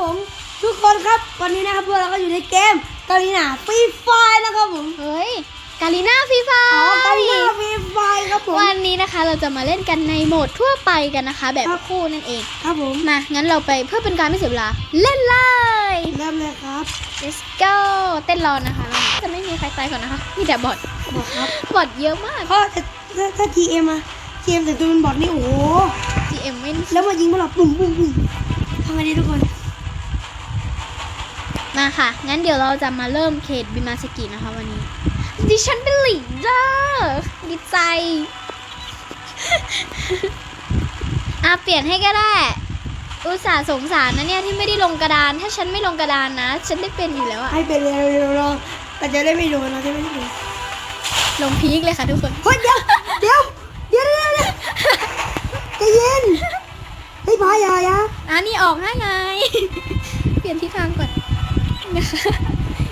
ผม ทุกคนครับวันนี้นะครับพวกเราก็อยู่ในเกมกาลีนาฟรีไฟนะครับผมเฮ้ยกาลิน่าฟรีไฟอ๋อกาลีนาฟรีไฟครับผมวันนี้นะคะเราจะมาเล่นกันในโหมดทั่วไปกันนะคะ แบบครับคู่นั่นเอง ครับผมมางั้นเราไปเพื่อเป็นการไม่เสียเวลาเล่นเลยเริ่มเลยครับ let's go เต้นรอนะคะเราจะไม่มีใครตายก่อนนะคะมีแต่บอทบอกครับบอทเยอะมากเพราะถ้าถ้าถ้า GM อะ GM แต่ตัวเป็นบอทนี่โอ้โห GM ไม่แล้วมายิงพวกเราปุ่มปุ่มปุ่มทำไงดีทุกคน มาค่ะ งั้นเดี๋ยวเราจะมาเริ่มเขตบิมาสกินะคะวันนี้ ดิฉันเป็นลีดเดอร์ดีใจ อะเปลี่ยนให้ก็ได้ อุตส่าห์สงสารนะเนี่ยที่ไม่ได้ลงกระดาน ถ้าฉันไม่ลงกระดานนะ ฉันได้เป็นอยู่แล้วอะให้เป็นเร็วเร็วเร็วแต่จะได้ไม่โดนเราจะไม่ได้โดนลงพีคเลยค่ะทุกคนเฮ้ยเดี๋ยวเดี๋ยวเดี๋ยวเดี๋ยวเดี๋ยวใจเย็นเฮ้ยพายายาอะนี่ออกให้ไง เปลี่ยนทิศทางก่อน นะคะ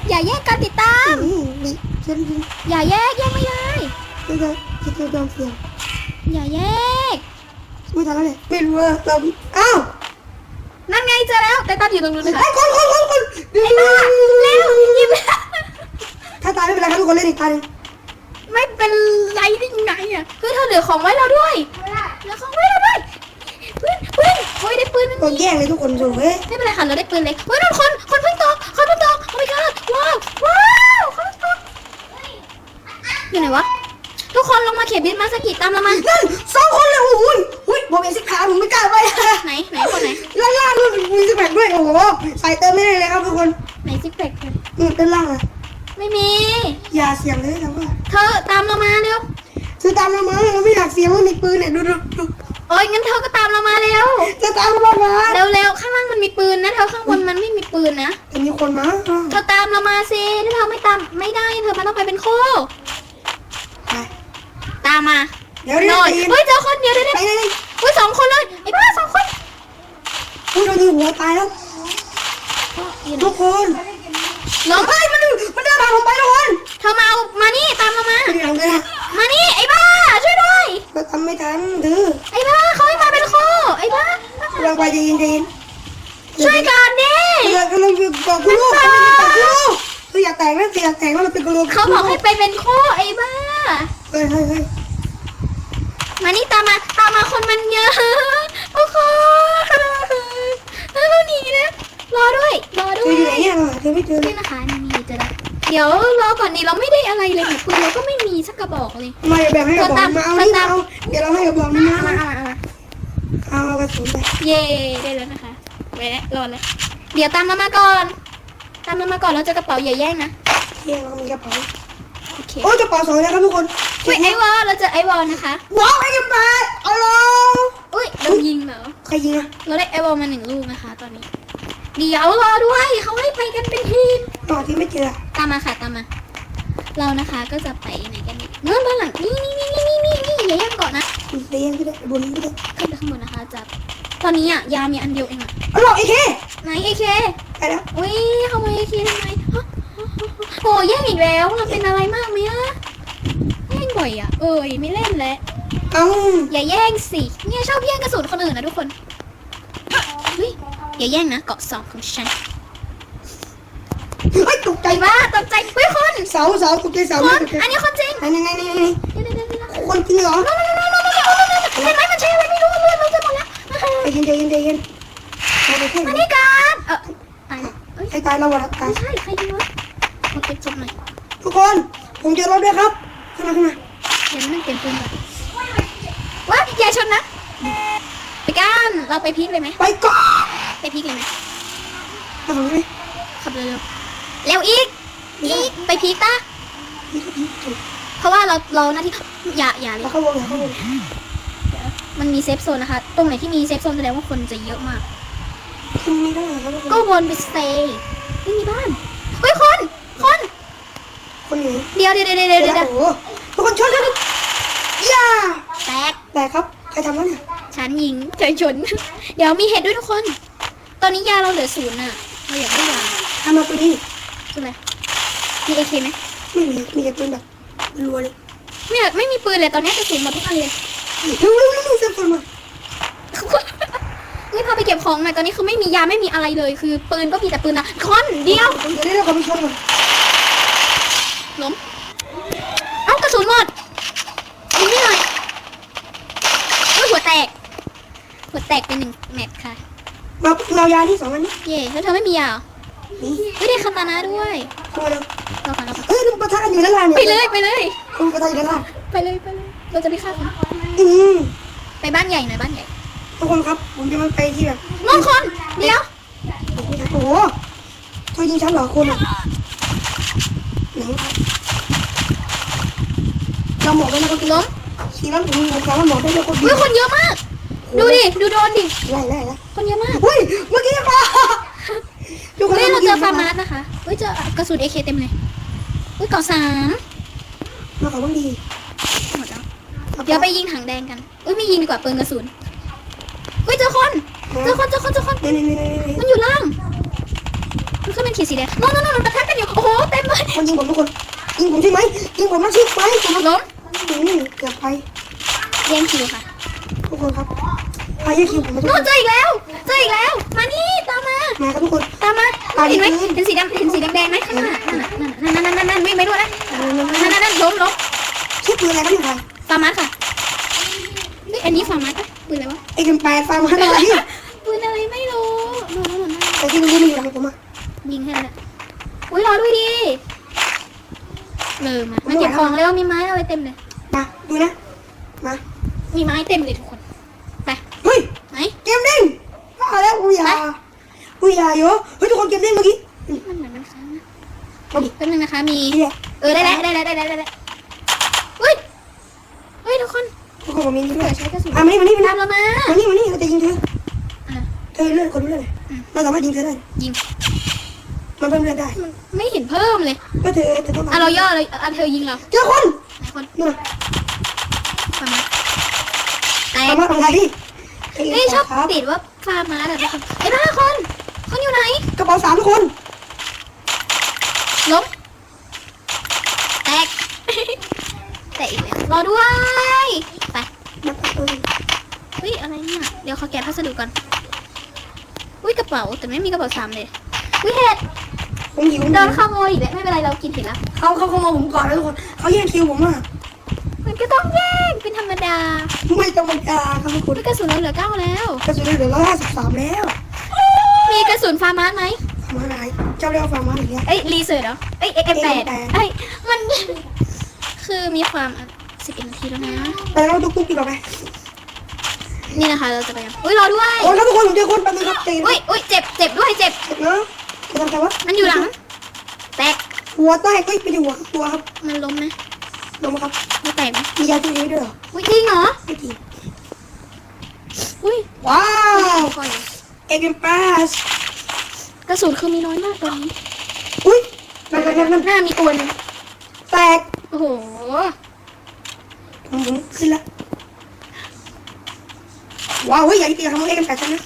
อย่าแยกการติดตามอืมนี่ฉันฉันอย่าแยกแยกไม่ได้ ฉันจะฉันจะโดนเสียงอย่าแยก ไม่ทันแล้วเลยไม่รู้ว่าเราอ้าวนั่นไงเจอแล้ว แต่ตามอยู่ตรงนู้นนะคะไอ้คนคนคนคนเร็วเร็วหยิบถ้าตายไม่เป็นไรครับทุกคนเล่นอีกตาหนึ่งไม่เป็นไรได้ยังไงอะคือเธอเหลือของไว้เราด้วยเหลือของไว้เราด้วยปืนปืนโอ้ยได้ปืนมันโดนแย่งเลยทุกคนโถ่เฮ้ยไม่เป็นไรค่ะเราได้ปืนเลยเฮ้ยนั่นคนค ว้าวว้าวคนเพิ่งตกอยู่ไหนวะ ทุกคนลงมาเขียนบินมาสกิตามเรามา นั่นสองคนเลยโอ้โหอุ้ยผมเห็นสิขาผมไม่กล้าไปไหนไหนคนไหนล่างล่างนู่นมีสิแปดด้วยโอ้โหใส่เติมไม่ได้เลยครับทุกคนไหนซิกแพคนู่นด้านล่างอะไม่มี อย่าเสียงเลยนะว่าเธอตามเรามาเร็วจะตามเรามาเราไม่อยากเสียงว่ามีปืนเนี่ยดูดูดู โอ้ยงั้นเธอก็ตามเรามาเร็วจะตามเรามาเร็วเร็วข้างล่างมันมีปืนนะเธอข้างบนมันไม่มีปืนนะแต่มีคนมาเธอตามเรามาสิถ้าเธอไม่ตามไม่ได้เธอมันต้องไปเป็นคู่ ไปตามมาเดี๋ยวเดี๋ยวโน่นใจเย็นเฮ้ยเจอคนเดียวเดี๋ยวเดี๋ยวไปเลยเฮ้ยสองคนเลยไอ้บ้าสองคนอุ้ยโดนยิงหัวตายแล้วทุกคนลงเฮ้ยมันมันเดินผ่านผมไปทุกคนเธอมาเอามานี่ตามเรามาไม่หลังเลยนะมานี่ไอ้บ้า ช่วยด้วยเราทำไม่ทันดื้อไอ้บ้าเขาให้มาเป็นคู่ไอ้บ้าเราไปใจเย็นใจเย็นช่วยกันดิเรากำลังบอกคุณลูกเราบอกคุณลูกเราอยากแต่งนะอยากแต่งแล้วเราเป็นกลัวเขาบอกให้ไปเป็นคู่ไอ้บ้าเฮ้ยเฮ้ยเฮ้ยมานี่ตามมาตามมาคนมันเยอะโอ้โหแล้วหนีนะรอด้วยรอเธด้วอยอยู่ไหนเนี่ยเราเธอไม่เจอเลนี่ยนะคะนี่มี เจอแล้วเดี๋ยวรอก่อนดิเราไม่ได้อะไรเลยค่ะปืนเราก็ไม่มีสักกระบอกเลยมาแบบให้กับบอกมาเอานี่มาเอาเดี๋ยวเราให้กับบอกนี่มามามามามาเอาเอากระสุนไปเย่ได้แล้วนะคะไปแล้วรอแล้วเดี๋ยวตามเรามาก่อน ตามเรามาก่อนเราเจะกระเป๋าอย่าแย่งนะเที่ยงเรามีกระเป๋าโอเคโอ้กระเป๋าสองแล้วครับทุกคนอุ้ยไอวอลเราเจอไอวอลนะคะว้าวไอ้กระเป๋าเอาลงอุ้ยเรายิงเหรอใครยิงอะเราได้ไอวอลมาหนึ่งลูกนะคะ ตอนนี้ เดี๋ยวรอด้วยเขาให้ไปกันเป็นทีมต่อที่ไม่เจอตามมาค่ะตามมา เรานะคะก็จะไปไหนกันดีเนื่อบ้านหลังนี่นี่นี่นี่นี่นี่อย่าแย่งก่อนนะคุณเตียงก็ได้บนนี้ก็ได้ขึ้นไปข้างบนนะคะจะตอนนี้อะยามีอันเดียวเองอะเอาหลอกไอ้เคไหนเอเคไปแล้วอุ้ยขโมยเอเคทำไมฮะโอ้แย่งอีกแล้วเราเป็นอะไรมากไหมอะแย่งบ่อยอะเอ้ยไม่เล่นแล้วเอาอย่าแย่งสิเนี่ยชอบแย่งกระสุนคนอื่นนะทุกคนเฮ้ย อย่าแย่งนะเกาะสองของฉันเฮ้ยตกใจไอ้บ้าตกใจเฮ้ยคนเสาเสาตกใจเสาคไม่นตกใจอันนี้คนจริงไหนไหนไหนไหนไหนเดี๋ยวเดี๋ยวเดี๋ยวเดี๋ยวคนจริงเหรอเห็นไหมมันใช่อะไรไม่รู้เลือดเราจะหมดแล้วใจเย็นใจเย็นใจเย็นมาไปแค่มานี้นี่กันเออตายแล้วเอ้ยใครตายเราวะตายไม่ใช่ใครยิงวะมาเก็บศพหน่อยทุกคนผมเจอรถด้วยครับขึ้นมาขึ้นมาเดี๋ยวนั่งเปลี่ยนปืนก่อนว้าอย่าชนนะไปกันเราไปพีคเลยไหมไปก่อน ไปพีคเลยไหมทำไมขับเร็วๆเร็วอีก อีก ไปพีคตาเพราะว่าเราเราหน้าที่อย่าอย่าเลย แล้วเข้าวงแล้วเข้าวงมันมีเซฟโซนนะคะ ตรงไหนที่มีเซฟโซนแสดงว่าคนจะเยอะมาก ขึ้นไม่ได้ครับทุกคก็นวนไปสเตย์ไม่มีบ้าน เฮ้ย คน คน คนหนีเดี๋ยวเดี๋ยวเดี๋ยวเดี๋ยวเดี๋เดี๋ยยววโอ้โหทุกคนชนชนย่าแตก แต่ครับ ใครทำวะเนี่ย ฉันยิงเฉยชน เดี๋ยวมีเหตุด้วยทุกคน ตอนนี้ยาเราเหลือศูนย์อะเราอยากได้ยาทำมาตัวนี้คืออะไรมีเอเคไหมไม่มีมีแต่ปืนแบบรัวเลยไม่อยากไม่มีปืนเลยตอนนี้กระสุนหมดทุกอันเลยเร็วเร็วเร็วเร็วเซฟโซนมาอุ้ยพาไปเก็บของหน่อยตอนนี้คือไม่มียาไม่มีอะไรเลย คือปืนก็มีแต่ปืนนะคอนเดียวเดี๋ยวเดี๋ยวขอไปชมก่อนล้มเอ้ากระสุนหมดยิงไม่หน่อยอุ้ยหัวแตกหัวแตกเป็นหนึ่งแมตช์ค่ะ มาเรายาที่สองอันนี้เย่แล้วเธอไม่มียาเหรอนี่ไม่ได้คาตานะด้วยตัวเดียวเราค่ะเราค่ะเอ้ยมันปะทะกันอยู่ด้านล่างเนี่ยไปเลยไปเลย มันปะทะอยู่ด้านล่างไปเลยไปเลย เราจะไปฆ่าคนอืมไปบ้านใหญ่หน่อยบ้านใหญ่ทุกคนครับ ผมจะมาไปที่แบบมองคนเดี๋ยวโอ้โหช่วยยิงฉันเหรอคุณอะไหนครับเราหมอกได้ไหมครับล้มทีนั้นผมผมสามารถหมอกได้เลยคนเดีอุ้ยยวคนเยอะมาก ดูดิ ดูโดนดิ ไล่ไล่ไล่คนเยอะมากเฮ้ย เมื่อกี้ฟ้าทุกคนเฮ้ยเราเจอฟาร์มามาสนะคะ เฮ้ยเจอกระสุนเอเคเต็มเลยเฮ้ยเกาะสามมาขอบ้างดีหมดแล้ว เดี๋ยวไปยิงถังแดงกันอุ้ยไม่ยิงดีกว่าปืนกระสุน เฮ้ยเจอคน เจอคน เจอคน เจอคนนี่นี่นี่นี่มันอยู่ล่าง มันขึ้นเป็นขีดสีแดงโน่นโน่นโน่นมันปะทะกันอยู่ โอ้โหเต็มเลยมันยิงผมทุกคน ยิงผมใช่ไหมยิงผมแล้วใช่ไหมผมล้มอืมเกือบไปแย่งคิวค่ะ ทุกคนครับ พายคิวผมมาทุกโน่คนนเจออีกแล้ว เจออีกแล้ว มานี่ตามมา มาครับทุกคน ตามมา ตามเห็นไหมดิเห็นสีดำเห็นสีแดงๆไหมข้างหน้านั่นน่ะนั่นน่ะนั่นนั่นนั่นวิ่งไปด้วยนะนั่นนั่นนั่นล้มล้มชื่อปืนอะไรครับเนี่ยใครฟาร์มาสค่ะเฮ้ยอันนี้ฟาร์มาสปะปืนอะไรวะ ไอ้กันแปดฟาร์มฮันอะไรเนี่ยปืนอะไรไม่รู้โน่นโน่นโน่นแต่ที่รู้ไม่อยู่หลังผมอะยิงให้แล้วอุ้ยรอด้วยดิเริ่มมามาเก็บของแล้วมีไม้อะไรเต็มเลย มาดูนะ มา มีไม้เต็มเลยทุกคนไปเฮ้ยไหน เกมเด้งเอาแล้วอุยาอุยาเยอะเฮ้ยทุกคนเกมเด้งเมื่อกี้มันเหมือนมันค้างนะมาดิแป๊บนึงนะคะ มีนี่แหละเออได้แล้วได้แล้วได้แล้วได้แล้วเฮ้ยเฮ้ยทุกคนทุกคนผมมีนี่ด้วยใช้กระสุนอะมานี่มานี่มาตามเรามานี่มานี่มานี่เราจะยิงเธออะเธอเลือดคนเลือดเลยเราสามารถยิงเธอได้ยิงมันเพิ่มเลือดได้มันไม่เห็นเพิ่มเลยก็เธอเธอต้องอะเราย่อเลยอะเธอยิงเราเจอคนไหนคนนู่นฟังมาแตสากมารถทำอะไรดิ เอ้ยชอบติดว่าฟาร์มาแบบทุกคนไอ้บ้าคน คนอยู่ไหน กระเป๋าสามทุกคนล้มแตกแตกอีกแล้วรอด้วยไปเฮ้ยอะไรเนี่ยเดี๋ยวขอแกะพัสดุก่อนอุ้ยกระเป๋าแต่ไม่มีกระเป๋าซ้ำเลยอุ้ยเห็ดผมหิวโดนขโมยอีกแล้วไม่เป็นไรเรากินเห็ดแล้วเขาเขาเขามาผมก่อนแล้วทุกคนเขาแย่งคิวผมอะมันก็ต้องแย่งเป็นธรรมดา ไม่ต้องมาด่าครับทุกคนอุ้ยกระสุนเราเหลือเก้าแล้ว กระสุนเหลือร้อยห้าสิบสามแล้วมีกระสุนฟาร์มาสไหมฟาร์มาอะไรเจ้าเรียกว่าฟาร์มาอะไรเนี่ยเอ้ยรีเสิร์ชเหรอเอ้ยเอ็มแปด M8 เอ้ยมันคือมีความสิบเอ็ดนาทีแล้วนะไปแล้วทุกทุกทีเราไปนี่นะคะเราจะไปกันอุ้ยรอด้วยคนครับทุกคนผมเจอคนแป๊บนึงครับเจนอุ้ยอุ้ยเจ็บเจ็บด้วยเจ็บเจ็บนะจะทำไงวะมันอยู่หลังแตกหัวแตกไม่ไปอยู่หัวตัวครับมันล้มไหม ลงมาครับไม่แตกไหมมียาที่นี้ด้วยเหรออุ้ยจริงเหรอไม่จริงอุ้ยว้าวก่อนเอ็มแปสกระสุนคือมีน้อยมากตอนนี้อุ้ยนั่นนั่นนั่นนั่นหน้ามีตัวหนึงแตกโอ้โหผมผมขึ้นละว้าวเฮ้ยอย่าที่ตีทำเอ็มแปดฉันนะ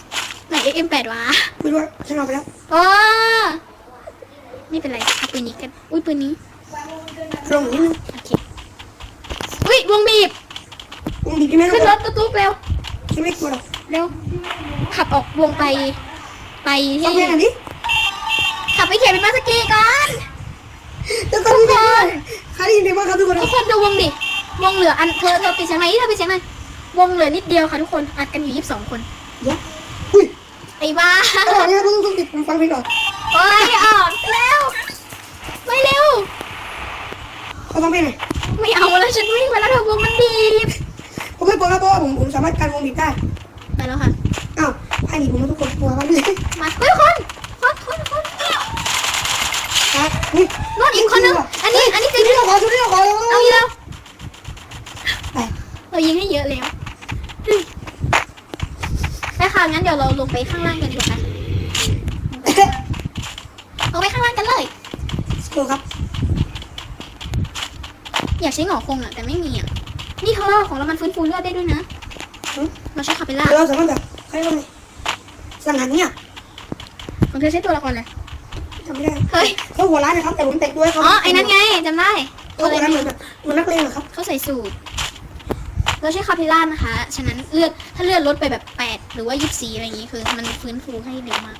ไหน XM8 วะไม่รู้ว่าฉันเอาไปแล้วโอ้ไม่เป็นไรเอาปืนนี้กันอุ้ยปืนนี้ลงนิดนึงโอเคอุ้ย วงบีบผมบีบที่แม่ขึ้นรรถถตุ๊กๆเร็วฉันไม่กลัวหรอกเร็วขับออกวงไป ไปฟังที่เพลงอันนี้ขับไปเขียนเป็นมาสกีก่อนแล้วก็ทุกคนใครได้ยินเพลงบ้างครับทุกคนทุกคนดูวงดิวงเหลืออันเธอเธอปิดเสียงไหมเธอปิดเสียงไหมวงเหลือนิดเดียวค่ะทุกคนอัดกันอยู่ยี่สิบสองคนเดี๋ยวอุ้ยไอ้บ้าตอนนี้ต้องต้องติดผมฟังเพลงก่อนโอ้ยออกเร็วไม่เร็วเขาฟังเพลงหน่อย ไม่เอาแล้วฉันวิ่งไปแล้วเธอวงมันบีบผมไม่กลัวครับเพราะว่าผมผมสามารถการวงบีบได้ไปแล้วค่ะอ้าวให้หนีผมมาทุกคนกลัวครับเลยมาเฮ้ยคนคนคนคนครับนี่รถอีกคนนึงอันนี้อันนี้จริชุดงที่เราขอชุดที่เราขอเอาอีกแล้วไปเรายิงให้เยอะแล้วไปค่ะงั้นเดี๋ยวเราลงไปข้างล่างกันดีกว่าค่ะลงไปข้างล่างกันเลยสกูครับ อยากใช้หงอคงอะแต่ไม่มีอะนี่เธอของเรามันฟื้นฟูเลือดได้ด้วยนะเราใช้คาเปล่าเราสามารถแบบใครว่าไงสังหารเนี่ยของเธอใช้ตัวละครเลยทำไม่ได้เฮ้ยเขาหัวร้านนะครับแต่ผมแต่งด้วยเขาอ๋อไอ้นั่นไงจำได้เขาหัวร้านเหมือนแบบเหมือนนักเลงเหรอครับเขาใส่สูทเราใช้คาพิล่านะคะฉะนั้นเลือดถ้าเลือดลดไปแบบแปดหรือว่ายี่สิบสี่อะไรอย่างงี้คือ มันฟื้นฟูให้เร็วมาก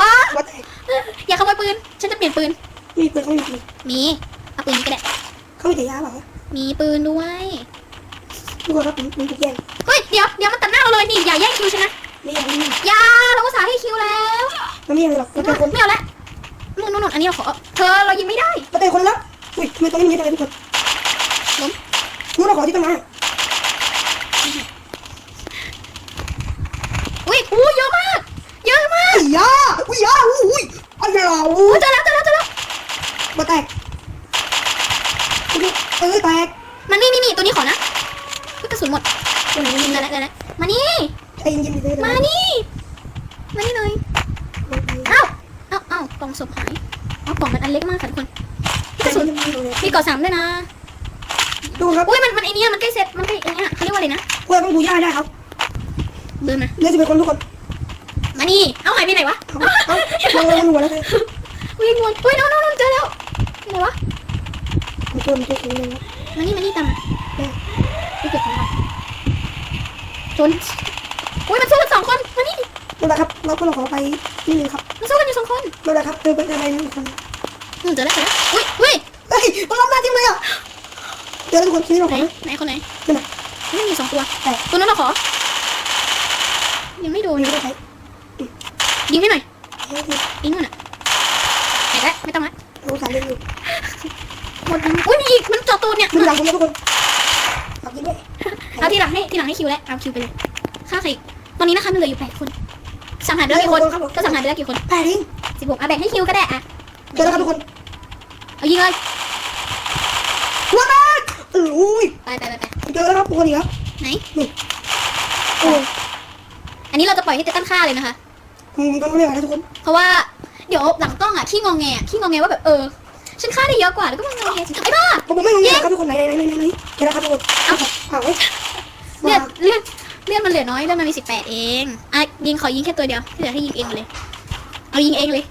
ป้าว่าแต่อย่าขโมยปืนฉันจะเปลี่ยนปืนมีปืนเขามีปืนมีเอาปืนนี้ก็ได้ เขามีแต่ยาเปล่ามีปืนด้วยทุกคนครับผมมีทุกแย่งเฮ้ยเดี๋ยวเดี๋ยวมันตัดหน้าเราเลยนี่อย่าแย่งคิวฉันนะไม่ยังไม่ยังอย่าเราอุตส่าห์ให้คิวแล้วมันไม่ยังหรอกมันเป็นคนไม่เอาละนู่นนู่นนู่นอันนี้เราขอเธอเรายิงไม่ได้มันเป็นคนแล้วอุ้ยทำไมตรงนี้มีอะไรทุกคนล้มนู้นเราขอที่ต้นไม้อุ้ยอู้เยอะมากเยอะมากอุ้ยยาอุ้ยยาอุ้ยอันเดียวอู้เจอแล้วเจอแล้วเจอแล้วมาแตก เออแตกมันนี่นี่นี่ตัวนี้ขอนะอุ๊ยกระสุนหมดเดี๋ยวนะเดี๋ยวนะเดี๋ยวนะมานี่ ใจเย็นๆเลยมานี่ มานี่หน่อยเอ้าเอ้าเอ้ากล่องศพหายเอ้ากล่องมันอันเล็กมากค่ะทุกคน กระสุน มีเกาะสามด้วยนะ ดูครับอุ้ยมันมันไอเนี้ยมันใกล้เสร็จ มันใกล้ไอเนี้ยเขาเรียกว่าอะไรนะเพื่อนต้องดูย่าได้ครับเดินมาเนื้อจะเป็นคนทุกคนมานี่ เอาหายไปไหนวะ เอาเอาลองลองหัวแล้วเลยอุ้ยงวนอุ้ยน้องน้องน้องเจอแล้วไหนวะ มันตัวมันตัวสูงเลยนะมานี่มานี่ตามมาไปเก็บของก่อนชนอุ้ยมันสู้กันสองคนมานี่นั่นแหละครับ เราก็เราขอไปนิดนึงครับมันสู้กันอยู่สองคนนั่นแหละครับเธอเป็นอะไรนี่คนอืมเจอแล้วเจอแล้วอุ้ยอุ้ยเฮ้ยมันรับหน้าจริงเลยอะเดี๋ยวทุกคนชี้เราไหขนอไหนคนไหนนั่นน่ะไม่มีสองตัวแต่ตัวนั้นเราขอ ยังไม่โดนไม่ได้ใช้ยิงให้หน่อยใช้ที่ยิงมันอะแตกแล้วไม่ต้องละเราสารเล่นอยู่ หมดแล้วอุ้ยมีอีกมันเจาะตูดเนี่ยมันหลังผมนะทุกคนฝากยิงด้วยเอาทีหลังให้ทีหลังให้คิวแล้วเอาคิวไปเลยฆ่าใครอีกตอนนี้นะคะมันเหลืออยู่แปดคนสังหารไปแล้วกี่คน ก็สังหารไปแล้วกี่คนแปดเองสิบหกเอาแบ่งให้คิวก็ได้อะเจอแล้วครับทุกคนเอายิงเลยว้าวเอออุ้ยไปไปไปไปเจอแล้วครับทุกคนอีกครับไหนโอ้อันนี้เราจะปล่อยให้เตตันฆ่าเลยนะคะมันก็ไม่ไหวแล้วทุกคน เพราะว่าเดี๋ยวหลังกล้องอะขี้งองแงอะขี้งองแงว่าแบบเออ ฉันฆ่าได้เยอะกว่าแล้วก็มางองแงไอ้บ้า ผมไม่งงเงี้ยครับทุกคนไหนไหนไหนไหนไหนเจอแล้วครับทุกคนเอาเอาเว้ยเลือดเลือดเลือดมันเหลือน้อยเลือดมันมีสิบแปดเองอะยิงขอยิงแค่ตัวเดียวที่เหลือให้ยิงเองหมดเลย เอายิงเองเลย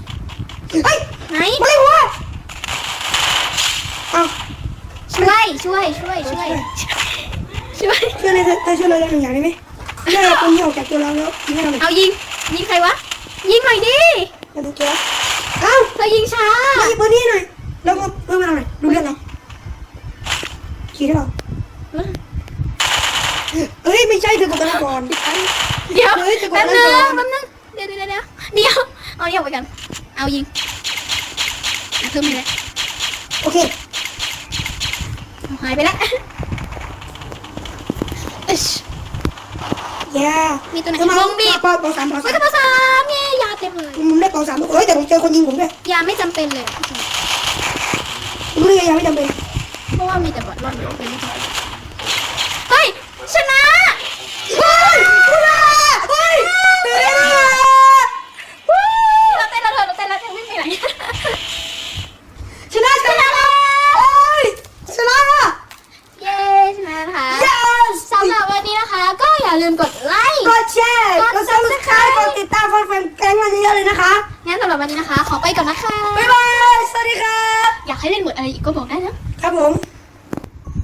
เฮ้ยไหนมาเลยหัวเอาช่วยช่วยช่วยช่วยช่วยช่วยเลยเธอช่วยเลยหนึ่งอย่างได้ไหมแม่คนนี้ออกจากตัวเราแล้วยิงให้เราหน่อยเอายิงยิงใครวะยิงหน่อยดิเราดูเจอเอ้าเธอยิงช้ามาหยิบปืนนี่หน่อย แล้วก็เพิ่มมาหน่อยดูเรื่องเราขี่ให้เราเฮ้ยไม่ใช่เธอกดกันก่อนเดี๋ยวเฮ้ยจะกดแป๊บอะไรนึงก่อนแป๊บนึงเดี๋ยวเดี๋ยวเดี๋ยวเดี๋ยวเดี๋ยวเอาเดี๋ยวไปกัน เอายิงเอาเพิ่มไปเลยโอเคเอาหายไปแล้วอิ๊ชย่ามีตัวไหนจะมาวงบีบเป่าเป่าสามเป่าเฮ้สายมกระเป๋าสามเนี่ยยาเต็มเลยผมได้เป่าสามเฮ้ยแต่ผมเจอคนยิงผมด้วยยาไม่จำเป็นเลย ผมรู้ยังยังไม่จำเป็นเพราะว่ามีแต่บอดรอดเลยไม่จำ